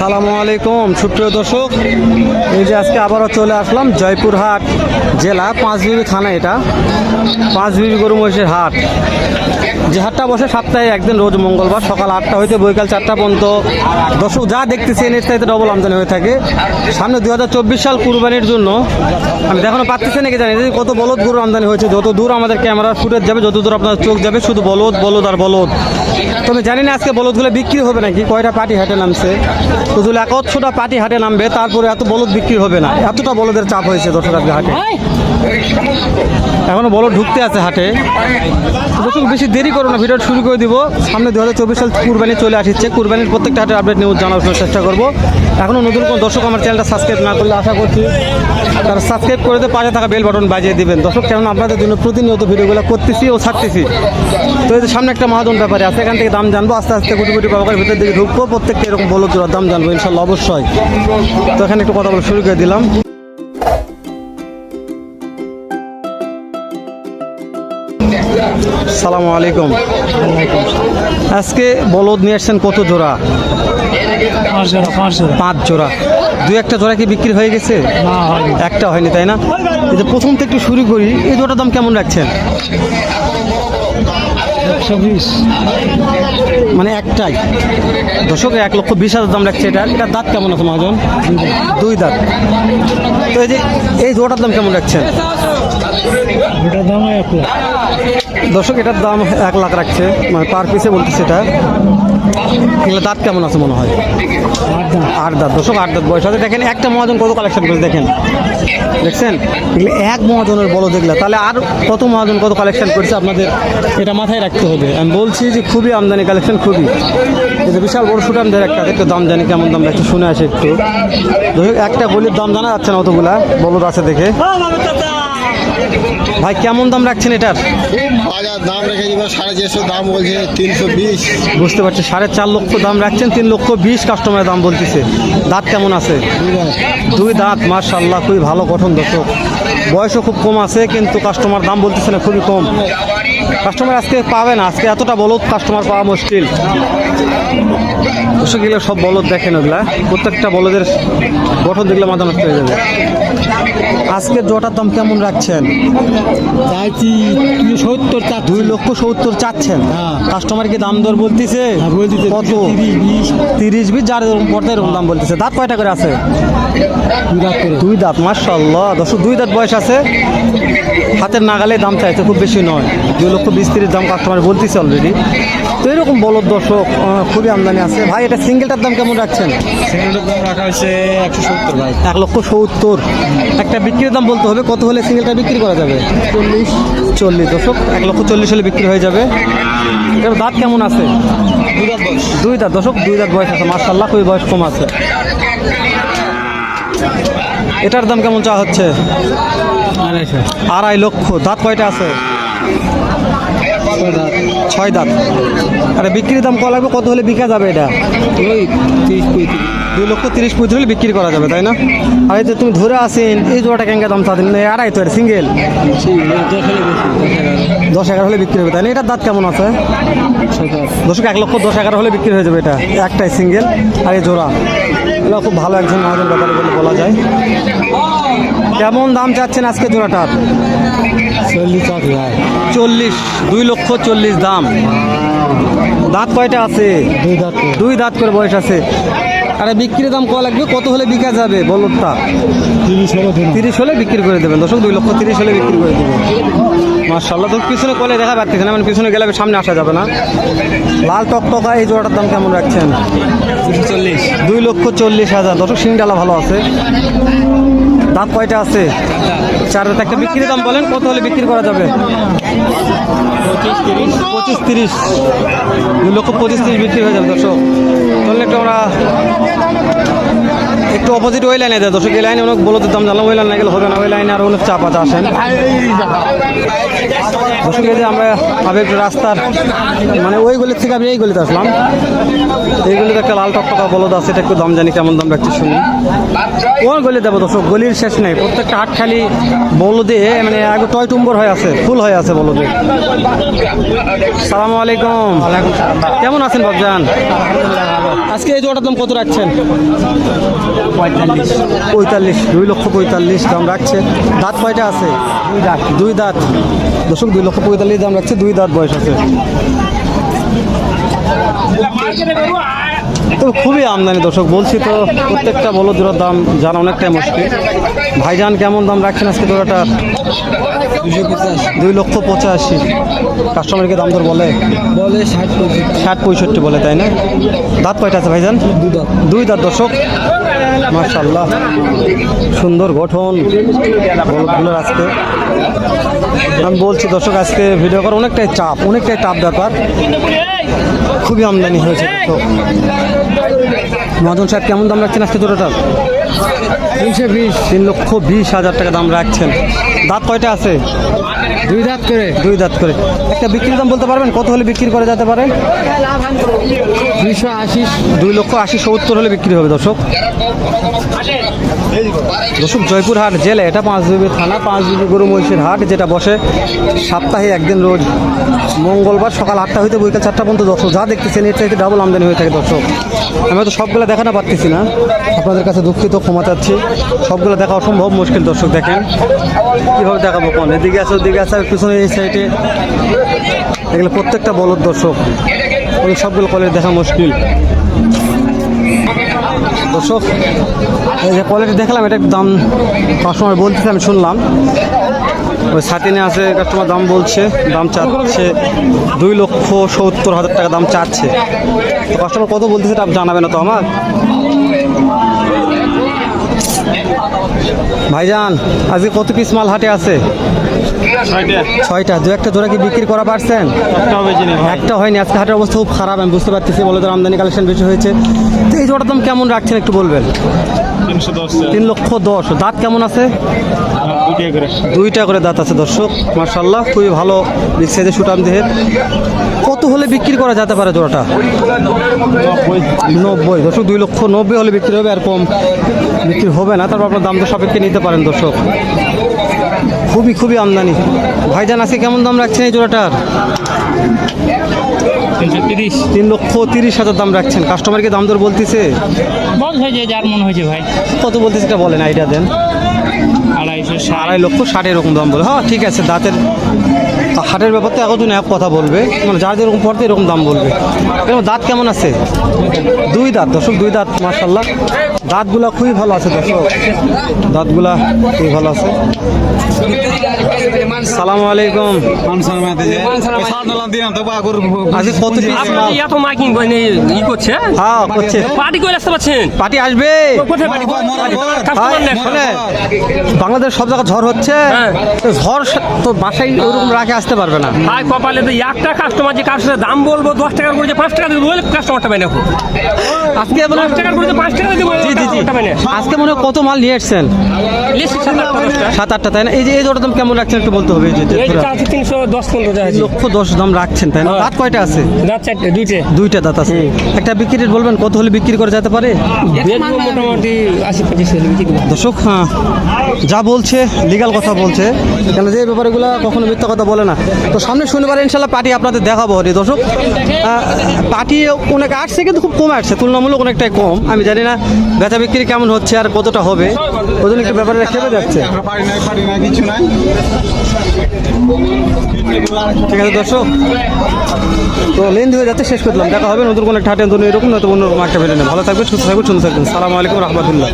আসসালামু আলাইকুম, সুপ্রিয় দর্শক। এই যে আজকে আবারও চলে আসলাম জয়পুরহাট জেলা, পাঁচবিবি থানা এটা, পাঁচবিবি গরু মহিষের হাট। যে হাটটা বসে সপ্তাহে একদিন রোজ মঙ্গলবার সকাল আটটা হইতে বৈকাল চারটা পর্যন্ত। দর্শক, যা দেখতেছেন এর চাইতে ডবল আমদানি হয়ে থাকে। সামনে দু হাজার চব্বিশ সাল কুরবানির জন্য। আমি দেখানো পাচ্ছি নাকি জানি কত বলদ গরু আমদানি হয়েছে। যত দূর আমাদের ক্যামেরার ফুটেজ যাবে, যত দূর আপনার চোখ যাবে, শুধু বলদ বলদ আর বলদ। তো আমি জানি না আজকে বলদগুলো বিক্রি হবে নাকি, কয়টা পার্টি হাটে নামছে। যদি একশোটা পার্টি হাটে নামবে, তারপরে এত বলদ বিক্রি হবে না। এতটা বলদের চাপ হয়েছে দর্শক হাটে। এখনও বলদ ঢুকতে আছে হাটে। বেশি দেরি করো না ভিডিও শুরু করে দিব। সামনে দু হাজার চব্বিশ সাল কুরবানি চলে আসছে কুরবানির প্রত্যেকটা হাটের আপডেট নিউজ জানানোর চেষ্টা করব। এখনও নতুন কোনো দর্শক আমার চ্যানেলটা সাবস্ক্রাইব না করলে আশা করছি তারা সাবস্ক্রাইব করে দিয়ে পাশে থাকা বেল বাটন বাজিয়ে দেবেন। দর্শক, কেমন আপনাদের জন্য প্রতিনিয়ত ভিডিওগুলো করতেছি ও ছাড়তেছি? তো এই সামনে একটা মহাজন ব্যাপারে আছে, এখান থেকে দাম জানব। আস্তে আস্তে কোটি কোটি বাবাকার ভিতর দিকে ঢুকবো। প্রত্যেকটা এরকম বলো দাম জানব ইনশাল্লাহ, অবশ্যই। তো এখানে একটু কথা বলে শুরু করে দিলাম। সালামু আলাইকুম। আজকে বলদ নিয়ে আসছেন কত জোড়া? পাঁচ জোড়া দু একটা জোড়া কি বিক্রি হয়ে গেছে? একটা হয়নি তাই না? এই যে প্রথম থেকে একটু শুরু করি এই জোড়ার দাম কেমন রাখছেন? মানে একটাই। দশক এক লক্ষ বিশ হাজার দাম রাখছে এটা। এটার দাঁত কেমন আছে মহাজন? দুই দাঁত। তো এই যে এই জোড়াটার দাম কেমন রাখছেন? ওটার দাম এক লাখ। দর্শক এটার দাম এক লাখ রাখছে। মানে পার পিসে বলতেছে এটা। এগুলো দাঁত কেমন আছে মনে হয়? আট দাঁত। দর্শক আট দাঁত বয়স আছে। দেখেন একটা মহাজন কত কালেকশন করেছে দেখেন। দেখছেন? এগুলো এক মহাজনের বলো দেখলে তাহলে আর কত মহাজন কত কালেকশন করছে আপনাদের? এটা মাথায় রাখতে হবে। আমি বলছি যে খুবই আমদানি কালেকশন খুবই। যে বিশাল বড় সুটামদের একটা একটু দাম জানি কেমন দাম একটু শুনে আসে একটু। একটা বলির দাম জানা যাচ্ছে না অতগুলা। বলদ আছে দেখে। ভাই কেমন দাম রাখছেন এটার? বাজার দাম রেখে দিব সাড়ে চারশো দাম বলছে তিনশো বিশ। বুঝতে পারছি সাড়ে চার লক্ষ দাম রাখছেন তিন লক্ষ বিশ কাস্টমারের দাম বলতেছে। দাঁত কেমন আছে? দুই দাঁত মার্শাল্লাহ খুবই ভালো গঠন দর্শক। বয়সও খুব কম আছে কিন্তু কাস্টমার দাম বলতেছে না খুবই কম। কাস্টমার আজকে পাবে না আজকে এতটা বলো কাস্টমার পাওয়া মুশকিল। দর্শক এগুলো সব বলদ দেখেন ওগুলা। প্রত্যেকটা বলদের গঠন দেখলে মাথা নষ্ট হয়ে যাবে। আজকে জটার দাম কেমন রাখছেন? চাইছি তুই সত্তর চার দুই লক্ষ সত্তর চাচ্ছেন? হ্যাঁ। কাস্টমার কি দাম দর বলতেছে? হ্যাঁ, কত? তিরিশ, বিশ। তিরিশ বিশ যার পড়তে এরকম দাম বলতেছে। দাঁত কয়টা করে আছে? দুই দুই দাঁত মার্শাল্লাহ দশ দুই দাঁত বয়স আছে। হাতের নাগালে দাম চাইছে খুব বেশি নয়। দুই লক্ষ বিশ তিরিশ দাম কাস্টমার বলতেছে অলরেডি তো এরকম বলদ দর্শক খুবই আমদানি আছে। ভাই এটা সিঙ্গেলটার দাম কেমন রাখছেন? সিলিন্ডার দাম রাখা হয়েছে একশো সত্তর ভাই। এক লক্ষ সত্তর। একটা বিক্রির দাম বলতে হবে কত হলে সিঙ্গেলটা বিক্রি করা যাবে? চল্লিশ। চল্লিশ দশক এক লক্ষ চল্লিশ হলে বিক্রি হয়ে যাবে। এটার দাঁত কেমন আছে? দুই দাঁত দশক দুই দাঁত বয়স আছে মার্শাল্লাহ খুবই বয়স কম আছে। এটার দাম কেমন চা হচ্ছে? আড়াই লক্ষ দাঁত কয়টা আছে? ছয় দাঁত। আরে বিক্রির দাম কত লাগবে? কত হলে বিকা যাবে এটা? ওই তিরিশ পঁয়ত্রিশ। দুই লক্ষ তিরিশ পঁয়ত্রিশ হলে বিক্রি করা যাবে তাই না? আর এই যে তুমি ধরে আসেন এই জোড়াটা কেঙ্গা দাম চাচ্ছেন? আড়াই তো সিঙ্গেল? দশ এগারো। হলে বিক্রি হবে তাই না? এটার দাঁত কেমন আছে? দশক এক লক্ষ দশ এগারো হলে বিক্রি হয়ে যাবে এটা একটাই সিঙ্গেল। আর এই জোড়া? এগুলো খুব ভালো একজন মহাজন ব্যাপারে বলে বলা যায়। কেমন দাম চাচ্ছেন আজকে জোড়াটার? চল্লিশ চল্লিশ দুই লক্ষ চল্লিশ দাম। দাঁত কয়টা আছে? দুই দাঁত করে। দুই দাঁত করে বয়স আছে। আরে বিক্রির দাম কত লাগবে? কত হলে বিকা যাবে? বলদটা। তিরিশ হলো বিক্রি করে দেবেন। দর্শক দুই লক্ষ তিরিশ হলে বিক্রি করে দেবেন। মার্শাল্লাহ তো পিছনে কলে দেখা পাচ্ছি না মানে পিছনে গেলে সামনে আসা যাবে না। লাল টক টকটকা এই জোড়াটার দাম কেমন রাখছেন? চল্লিশ। দুই লক্ষ চল্লিশ হাজার। দর্শক সিংডালা ভালো আছে। দাঁত কয়টা আছে? চার একটা বিক্রি দাম বলেন, কত হলে বিক্রি করা যাবে? পঁচিশ তিরিশ। দু লক্ষ পঁচিশ তিরিশ বিক্রি হয়ে যাবে, দর্শক। তাহলে একটু আমরা একটু অপোজিট ওই লাইনে দেয়। দর্শক এই লাইনে অনেক বলতে দাম জানলাম ওই লাইনে গেলে হবে না ওই লাইনে আর অনেক চাপ আছে আসেন। দর্শক এই যে আমরা একটু রাস্তার মানে ওই গলির থেকে আমি এই গলিতে আসলাম। এই গলিতে একটা লাল টকটকা বলদ আছে এটা একটু দাম জানি কেমন দাম রাখছি শুনি। কোন গলি দেবো দর্শক? গলির শেষ নেই প্রত্যেকটা হাট খালি বলদে মানে আগে টয় টুম্বর হয়ে আছে ফুল হয়ে আছে বলো বলদে। সালামু আলাইকুম। কেমন আছেন বাবজান আজকে এই জোড়াটার দাম কত রাখছেন? পঁয়তাল্লিশ। পঁয়তাল্লিশ দুই লক্ষ পঁয়তাল্লিশ দাম রাখছে। দাঁত কয়টা আছে? দুই দাঁত। দুই দাঁত। দশক দুই লক্ষ পঁয়তাল্লিশ দাম রাখছে দুই দাঁত বয়স আছে। তো খুবই আমদানি দর্শক বলছি তো প্রত্যেকটা বলো জোড়ার দাম জানা অনেকটাই মুশকিল। ভাইজান কেমন দাম রাখছেন আজকে জোড়াটার দুই লক্ষ পঁচাশি। কাস্টমারকে দাম দর বলে? বলে ষাট পঁয়ষট্টি। ষাট পঁয়ষট্টি বলে তাই না? দাঁত কয়টা আছে ভাইজান? দুই দাঁত। দুই দাঁত দর্শক। মার্শাল্লাহ সুন্দর গঠন। বলদগুলোর আজকে। আমি বলছি দর্শক আজকে ভিডিও করা অনেকটাই চাপ অনেকটাই টাপ ব্যাপার। খুবই আমদানি হয়েছে মদন সাহেব কেমন দাম রাখছেন আজকে জোড়াটার? তিনশো বিশ। তিন লক্ষ বিশ হাজার টাকা দাম রাখছেন। দাঁত কয়টা আছে? দুই দাঁত করে। দুই দাঁত করে। একটা বিক্রির দাম বলতে পারবেন? কত হলে বিক্রি করা যেতে পারে? দুইশো আশি দুই লক্ষ আশি সত্তর হলে বিক্রি হবে, দর্শক। দর্শক, জয়পুরহাট জেলা এটা পাঁচ বিবি থানা, পাঁচ বিবি গরু মহিষের হাট, যেটা বসে সপ্তাহে একদিন রোজ মঙ্গলবার সকাল আটটা হইতে বৈকাল চারটা পর্যন্ত, দর্শক, যা দেখতেছেন, এর চাইতে ডাবল আমদানি হয়ে থাকে, দর্শক। আমি হয়তো সবগুলো দেখানো পারতেছি না। আপনাদের কাছে দুঃখিত, ক্ষমা চাচ্ছি। সবগুলো দেখা অসম্ভব মুশকিল, দর্শক, দেখেন। কীভাবে দেখাবো কোন? এদিকে আছে, ওদিকে আছে পিছনে এই সাইডে এগুলো প্রত্যেকটা বলদ, দর্শক। ওই সবগুলো কলেজ দেখা মুশকিল। দর্শক, এই যে কোয়ালিটি দেখলাম, এটা দাম কাস্টমার বলতেছে, আমি শুনলাম। ওই সাতিনে আছে কাস্টমার দাম বলছে, দাম চাচ্ছে দুই লক্ষ সত্তর হাজার টাকা দাম চাচ্ছে। তো কাস্টমার কত বলতেছে এটা জানাবে না তো আমার? ভাইজান, আজকে কত পিস মাল হাটে আছে? ছয়টা। দু একটা জোড়া কি বিক্রি করা পারছেন? একটা হয়নি। আজকে হাটের অবস্থা খুব খারাপ আমি বুঝতে পারতেছি বলে তো আমদানি কালেকশন বেশি হয়েছে। তো এই জোড়ার দাম কেমন রাখছেন একটু বলবেন? তিন লক্ষ দশ। দাঁত কেমন আছে? দুইটা করে দাঁত আছে দর্শক মার্শাল্লাহ খুবই ভালো বিগ সাইজের সুটাম দেহের। কত হলে বিক্রি করা যেতে পারে জোড়াটা? নব্বই। দর্শক দুই লক্ষ নব্বই হলে বিক্রি হবে আর কম বিক্রি হবে না। তারপর আপনার দাম তো সাপেক্ষে নিতে পারেন দর্শক। খুবই খুবই আমদানি। ভাইজান আজকে কেমন দাম রাখছেন এই জোড়াটার? তিন লক্ষ তিরিশ হাজার দাম রাখছেন। কাস্টমারকে দাম দর বলতেছে? বল হয়েছে যার মনে হয়েছে ভাই। কত বলতেছে এটা বলেন আইডিয়া দেন। আড়াইশো আড়াই লক্ষ ষাট এরকম দাম বলে। হ্যাঁ ঠিক আছে দাঁতের হাটের ব্যাপার তো এখন এক কথা বলবে। মানে যার যেরকম পড়তে এরকম দাম বলবে। এরকম দাঁত কেমন আছে? দুই দাঁত দর্শক দুই দাঁত মার্শাল্লাহ দাঁতগুলা খুবই ভালো আছে দর্শক। দাঁতগুলা খুবই ভালো আছে। সালাম আলাইকুম। আজকে কত এত মাইকিং ই করছে? হ্যাঁ করছে। পার্টি করে আসতে পারছেন? পার্টি আসবে। বাংলাদেশ সব জায়গায় ঝড় হচ্ছে। হ্যাঁ। ঝড় তো বাসায় ওরকম রাখে আসতে পারবে না। ভাই কপালে তো একটা কাস্টমার যে কার সাথে দাম বলব দশ টাকার করে যে পাঁচ টাকা দেবো বলে কাস্টমারটা পাই না আজকে দশ টাকার করে যে পাঁচ টাকা দেবো জি জি। জি কাস্টমারটা পাই না আজকে মনে হয় কত মাল নিয়ে এসছেন সাত আটটা তাই না? এই যে এই জোড়া দাম কেমন রাখছেন একটু বলতে হবে তিনশো দশ পনেরো লক্ষ দশ দাম রাখছেন তাই না। দাঁত কয়টা আছে? দাঁত চারটে দুইটে। দুইটা দাঁত আছে। একটা বিক্রি বলবেন কত হলে বিক্রি করা যেতে পারে? মোটামুটি আশি পঁচিশ। দর্শক হ্যাঁ যা বলছে লিগাল কথা বলছে। কেন যে ব্যাপারগুলো কখনো মিথ্যা কথা বলে না। তো সামনে শনিবার ইনশাল্লাহ পার্টি আপনাদের দেখাবো রে দর্শক। পার্টি অনেক আসছে কিন্তু খুব কম আসছে তুলনামূলক অনেকটাই কম আমি জানি না। বেচা বিক্রি কেমন হচ্ছে আর কতটা হবে? ওদের একটু ব্যাপারে খেপে যাচ্ছে। ঠিক আছে, দর্শক। তো লেন হয়ে যাচ্ছে, শেষ করলাম দেখা হবে নতুন কোনো একটা হাটে, নতুন এরকম, নতুন অন্যরকম একটা ভেটে ভালো থাকবে সুস্থ থাকবে সুন্দর থাকবেন। সালামু আলাইকুম, রহমতুল্লাহ।